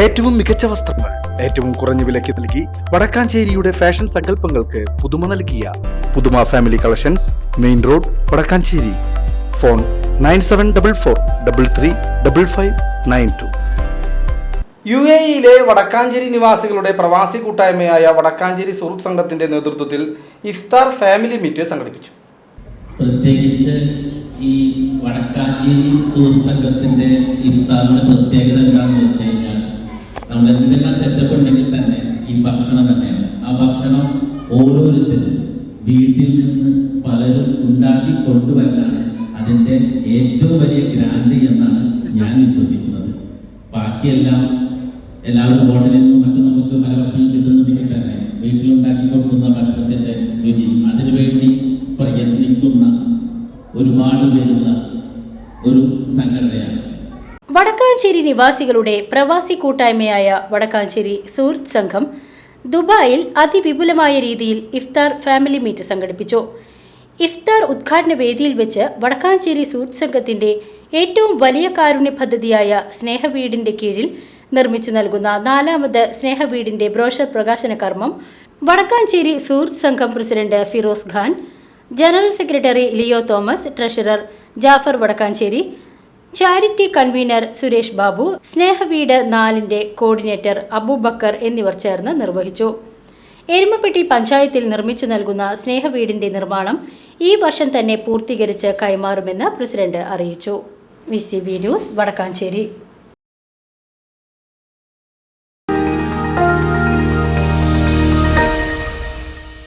ഏറ്റവും മികച്ച വസ്ത്രങ്ങൾ ഏറ്റവും കുറഞ്ഞ വിലയ്ക്ക് നൽകി വടക്കാഞ്ചേരിയുടെ ഫാഷൻ സങ്കല്പങ്ങൾക്ക് പുതുമ നൽകിയ Puthuma family collections main road Vadakkanchery. Phone nine seven double four double three double five nine two. U A ഇയിലെ Vadakkanchery നിവാസികളുടെ പ്രവാസി കൂട്ടായ്മയായ വടക്കാഞ്ചേരി സുഹൃത്ത് സംഘത്തിന്റെ നേതൃത്വത്തിൽ ഇഫ്താർ ഫാമിലി മീറ്റ് സംഘടിപ്പിച്ചു. പ്രത്യേകിച്ച് ഈ വടക്കാഞ്ചേരി സുഹൃത്ത് സംഘത്തിന്റെ ഇഫ്താറിന്റെ പ്രത്യേകത എന്താണെന്ന് വെച്ച് കഴിഞ്ഞാൽ നമ്മൾ എന്തെല്ലാം സെറ്റപ്പ് ഉണ്ടെങ്കിൽ തന്നെ ഈ ഭക്ഷണം തന്നെയാണ്. ആ ഭക്ഷണം ഓരോരുത്തരും വീട്ടിൽ നിന്ന് പലരും ഉണ്ടാക്കി കൊണ്ടുവരലാണ് അതിന്റെ ഏറ്റവും വലിയ ഗ്രാൻഡ് എന്നാണ് ഞാൻ വിശ്വസിക്കുന്നത്. ബാക്കിയെല്ലാം എല്ലാവരും ഹോട്ടലിൽ നിന്നും മറ്റും നമുക്ക് പല ഭക്ഷണം കിട്ടുന്നുണ്ടെങ്കിൽ തന്നെ വീട്ടിലുണ്ടാക്കി കൊടുക്കുന്ന ഭക്ഷണത്തിന്റെ രുചി അതിനുവേണ്ടി പ്രയത്നിക്കുന്ന ഒരുപാട് പേരുള്ള ഒരു സംഘടനയാണ്. വടക്കാഞ്ചേരി നിവാസികളുടെ പ്രവാസി കൂട്ടായ്മയായ വടക്കാഞ്ചേരി സുഹൃത്ത് സംഘം ദുബായിൽ അതിവിപുലമായ രീതിയിൽ ഇഫ്താർ ഫാമിലി മീറ്റ് സംഘടിപ്പിച്ചു. ഇഫ്താർ ഉദ്ഘാടന വേദിയിൽ വെച്ച് വടക്കാഞ്ചേരി സുഹൃത്ത് സംഘത്തിന്റെ ഏറ്റവും വലിയ കാരുണ്യ പദ്ധതിയായ സ്നേഹവീടിന്റെ കീഴിൽ നിർമ്മിച്ചു നൽകുന്ന നാലാമത് സ്നേഹവീടിന്റെ ബ്രോഷർ പ്രകാശന കർമ്മം വടക്കാഞ്ചേരി സുഹൃത്ത് സംഘം president Firoz Khan general secretary Leo Thomas treasurer Jafar Vadakkanchery charity convener Suresh Babu Snehaveedu നാലിന്റെ കോർഡിനേറ്റർ അബൂബക്കർ എന്നിവർ ചേർന്ന് നിർവഹിച്ചു. എരുമപ്പെട്ടി പഞ്ചായത്തിൽ നിർമ്മിച്ചു നൽകുന്ന സ്നേഹവീടിന്റെ നിർമ്മാണം ഈ വർഷം തന്നെ പൂർത്തീകരിച്ച് കൈമാറുമെന്ന് പ്രസിഡന്റ് അറിയിച്ചു. V news Vadakkanchery.